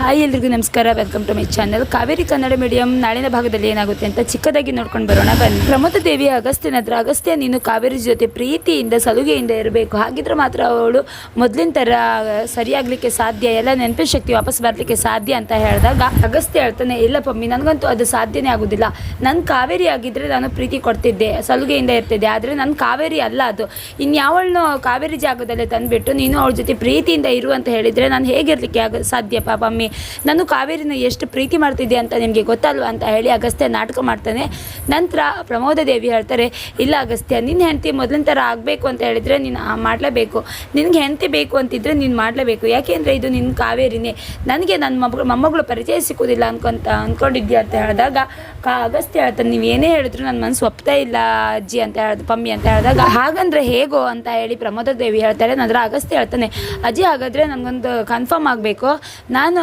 Hi, ಎಲ್ರಿಗೂ ನಮಸ್ಕಾರ. Welcome to my channel Kaveri Kannada medium ನಾಳಿನ ಭಾಗದಲ್ಲಿ ಏನಾಗುತ್ತೆ ಅಂತ ಚಿಕ್ಕದಾಗಿ ನೋಡ್ಕೊಂಡು ಬರೋಣ. ಬನ್ನಿ. ಪ್ರಮೋದ ದೇವಿ ಅಗಸ್ತ್ಯನ ಹತ್ರ ಅಗಸ್ತ್ಯ ನೀನು ಕಾವೇರಿ ಜೊತೆ ಪ್ರೀತಿಯಿಂದ, ಸಲುಗೆಯಿಂದ ಇರಬೇಕು. ಹಾಗಿದ್ರೆ ಮಾತ್ರ ಅವಳು ಮೊದಲಿನ ಥರ ಸರಿಯಾಗಲಿಕ್ಕೆ ಸಾಧ್ಯ, ಎಲ್ಲ ನೆನಪಿನ ಶಕ್ತಿ ವಾಪಸ್ ಬರಲಿಕ್ಕೆ ಸಾಧ್ಯ ಅಂತ ಹೇಳಿದಾಗ ಅಗಸ್ತ್ಯ ಹೇಳ್ತಾನೆ ಇಲ್ಲ ಪಮ್ಮಿ ನನಗಂತೂ ಅದು ಸಾಧ್ಯನೇ ಆಗೋದಿಲ್ಲ. ನನ್ನ ಕಾವೇರಿ ಆಗಿದ್ರೆ ನಾನು ಪ್ರೀತಿ ಕೊಡ್ತಿದ್ದೆ, ಸಲುಗೆಯಿಂದ ಇರ್ತಿದ್ದೆ. ಆದರೆ ನನ್ನ ಕಾವೇರಿ ಅಲ್ಲ ಅದು. ಇನ್ಯಾವಳನ್ನು ಕಾವೇರಿ ಜಾಗದಲ್ಲೇ ತಂದುಬಿಟ್ಟು ನೀನು ಅವಳ ಜೊತೆ ಪ್ರೀತಿಯಿಂದ ಇರು ಅಂತ ಹೇಳಿದರೆ ನಾನು ಹೇಗಿರಲಿಕ್ಕೆ ಆಗ ಸಾಧ್ಯ ಪಾಪಮ್ಮಿ ನಾನು ಕಾವೇರಿನ ಎಷ್ಟು ಪ್ರೀತಿ ಮಾಡ್ತಿದ್ದೆ ಅಂತ ನಿಮಗೆ ಗೊತ್ತಲ್ವ ಅಂತ ಹೇಳಿ ಅಗಸ್ತ್ಯ ನಾಟಕ ಮಾಡ್ತಾನೆ. ನಂತರ ಪ್ರಮೋದ ದೇವಿ ಹೇಳ್ತಾರೆ, ಇಲ್ಲ ಅಗಸ್ತ್ಯ ನಿನ್ನ ಹೆಂಡತಿ ಮೊದಲಿನ ಥರ ಆಗಬೇಕು ಅಂತ ಹೇಳಿದರೆ ನೀನು ಮಾಡಲೇಬೇಕು. ನಿನಗೆ ಹೆಂಡತಿ ಬೇಕು ಅಂತಿದ್ರೆ ನೀನು ಮಾಡಲೇಬೇಕು. ಯಾಕೆಂದರೆ ಇದು ನಿನ್ನ ಕಾವೇರಿನೇ. ನನಗೆ ನನ್ನ ಮಗಳು ಮೊಮ್ಮಗಳು ಪರಿಚಯ ಸಿಕ್ಕೋದಿಲ್ಲ ಅನ್ಕೊಂತ ಅಂದ್ಕೊಂಡಿದ್ದೆ ಅಂತ ಹೇಳಿದಾಗ, ಕಾ, ಅಗಸ್ತ್ಯ ಹೇಳ್ತಾನೆ, ನೀವು ಏನೇ ಹೇಳಿದ್ರು ನನ್ನ ಮನಸ್ಸು ಒಪ್ತಾ ಇಲ್ಲ ಅಜ್ಜಿ ಅಂತ ಹೇಳ್ದು, ಪಮ್ಮಿ ಅಂತ ಹೇಳಿದಾಗ, ಹಾಗಂದ್ರೆ ಹೇಗೋ ಅಂತ ಹೇಳಿ ಪ್ರಮೋದ ದೇವಿ ಹೇಳ್ತಾರೆ ನಂತರ ಅಗಸ್ತ್ಯ ಹೇಳ್ತಾನೆ, ಅಜ್ಜಿ ಹಾಗಾದರೆ ನನಗೊಂದು ಕನ್ಫರ್ಮ್ ಆಗಬೇಕು. ನಾನು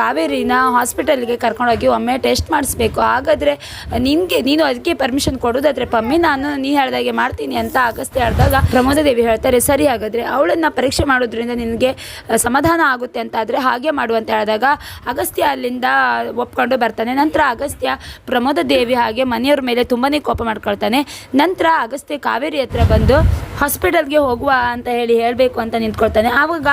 ಕಾವೇರಿನ ಹಾಸ್ಪಿಟಲ್ಗೆ ಕರ್ಕೊಂಡೋಗಿ ಒಮ್ಮೆ ಟೆಸ್ಟ್ ಮಾಡಿಸ್ಬೇಕು. ಹಾಗಾದರೆ ನಿನಗೆ, ನೀನು ಅದಕ್ಕೆ ಪರ್ಮಿಷನ್ ಕೊಡೋದಾದರೆ ಪಮ್ಮಿ, ನಾನು, ನೀ ಹೇಳ್ದಾಗೆ ಮಾಡ್ತೀನಿ ಅಂತ ಅಗಸ್ತ್ಯ ಹೇಳಿದಾಗ ಪ್ರಮೋದ ದೇವಿ ಹೇಳ್ತಾರೆ, ಸರಿ ಹಾಗಾದರೆ ಅವಳನ್ನು ಪರೀಕ್ಷೆ ಮಾಡೋದ್ರಿಂದ ನಿನಗೆ ಸಮಾಧಾನ ಆಗುತ್ತೆ ಅಂತ ಆದರೆ ಹಾಗೆ ಮಾಡು ಅಂತ ಹೇಳಿದಾಗ ಅಗಸ್ತ್ಯ ಅಲ್ಲಿಂದ ಒಪ್ಕೊಂಡು ಬರ್ತಾನೆ. ನಂತರ ಅಗಸ್ತ್ಯ ಪ್ರಮೋದ ದೇವಿ ಹಾಗೆ ಮನೆಯವ್ರ ಮೇಲೆ ತುಂಬಾ ಕೋಪ ಮಾಡ್ಕೊಳ್ತಾನೆ. ನಂತರ ಅಗಸ್ತ್ಯ ಕಾವೇರಿ ಹತ್ರ ಬಂದು ಹಾಸ್ಪಿಟಲ್ಗೆ ಹೋಗುವ ಅಂತ ಹೇಳಿ ಹೇಳಬೇಕು ಅಂತ ನಿಂತ್ಕೊಳ್ತಾನೆ. ಆವಾಗ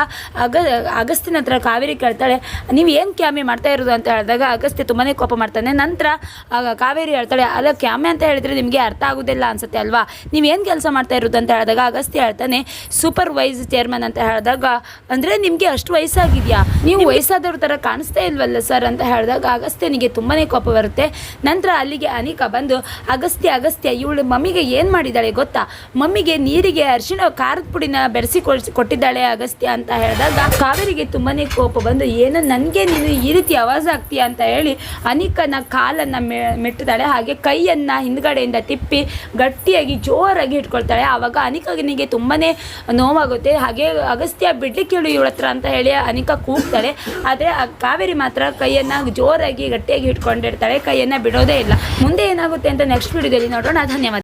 ಅಗ, ಅಗಸ್ತಿನ ಹತ್ರ ಕಾವೇರಿ ಕೇಳ್ತಾಳೆ, ನೀವು ಏನು ಕ್ಯಾಮೆ ಮಾಡ್ತಾ ಇರೋದು? ಅಂತ ಹೇಳಿದಾಗ ಅಗಸ್ತ್ಯ ತುಂಬಾ ಕೋಪ ಮಾಡ್ತಾನೆ. ನಂತರ ಆಗ ಕಾವೇರಿ ಹೇಳ್ತಾಳೆ, ಅಲ್ಲ, ಕ್ಯಾಮೆ ಅಂತ ಹೇಳಿದರೆ ನಿಮಗೆ ಅರ್ಥ ಆಗೋದಿಲ್ಲ ಅನ್ಸುತ್ತೆ ಅಲ್ವಾ? ನೀವೇನು ಕೆಲಸ ಮಾಡ್ತಾ ಇರೋದು? ಅಂತ ಹೇಳಿದಾಗ ಅಗಸ್ತ್ಯ ಹೇಳ್ತಾನೆ ಸೂಪರ್ವೈಸ್ ಚೇರ್ಮನ್ ಅಂತ ಹೇಳಿದಾಗ, ಅಂದರೆ ನಿಮಗೆ ಅಷ್ಟು ವಯಸ್ಸಾಗಿದೆಯಾ? ನೀವು ವಯಸ್ಸಾದವ್ರ ಥರ ಕಾಣಿಸ್ತಾ ಇಲ್ವಲ್ಲ ಸರ್? ಅಂತ ಹೇಳಿದಾಗ ಅಗಸ್ತ್ಯನಿಗೆ ತುಂಬಾ ಕೋಪ ಬರುತ್ತೆ. ನಂತರ ಅಲ್ಲಿಗೆ ಅನಿಕಾ ಬಂದು, ಅಗಸ್ತ್ಯ ಅಗಸ್ತ್ಯ, ಇವಳು ಮಮ್ಮಿಗೆ ಏನು ಮಾಡಿದ್ದಾಳೆ ಗೊತ್ತಾ? ಮಮ್ಮಿಗೆ ನೀರಿಗೆ ಅರಿಶಿಣ ಖಾರದ ಪುಡಿನ ಬೆರೆಸಿ ಕೊಟ್ಟಿದ್ದಾಳೆ ಅಗಸ್ತ್ಯ ಅಂತ ಹೇಳಿದಾಗ, ಕಾವೇರಿಗೆ ತುಂಬಾ ಕೋಪ ಬಂದು, ಏನು ನನಗೆ ನೀನು ಈ ರೀತಿ ಆವಾಜ್ ಆಗ್ತೀಯ ಅಂತ ಹೇಳಿ ಅನಿಕನ ಕಾಲನ್ನು ಮೆಟ್ಟಿದಾಳೆ ಹಾಗೆ ಕೈಯನ್ನು ಹಿಂದ್ಗಡೆಯಿಂದ ತಿಪ್ಪಿ ಗಟ್ಟಿಯಾಗಿ ಜೋರಾಗಿ ಇಟ್ಕೊಳ್ತಾಳೆ. ಆವಾಗ ಅನಿಕನಿಗೆ ತುಂಬಾ ನೋವಾಗುತ್ತೆ. ಹಾಗೆ ಅಗಸ್ತ್ಯ ಬಿಡ್ಲಿಕ್ಕೆ ಹೇಳು ಇವಳ ಹತ್ರ ಅಂತ ಹೇಳಿ ಅನಿಕ ಕೂಗ್ತಾಳೆ. ಆದರೆ ಆ ಕಾವೇರಿ ಮಾತ್ರ ಕೈಯನ್ನು ಜೋರಾಗಿ ಗಟ್ಟಿಯಾಗಿ ಇಟ್ಕೊಂಡಿರ್ತಾಳೆ. ಕೈಯನ್ನು ಬಿಡೋದೇ ಇಲ್ಲ. ಮುಂದೆ ಏನಾಗುತ್ತೆ ಅಂತ ನೆಕ್ಸ್ಟ್ ವಿಡಿಯೋದಲ್ಲಿ ನೋಡೋಣ. ಧನ್ಯವಾದ.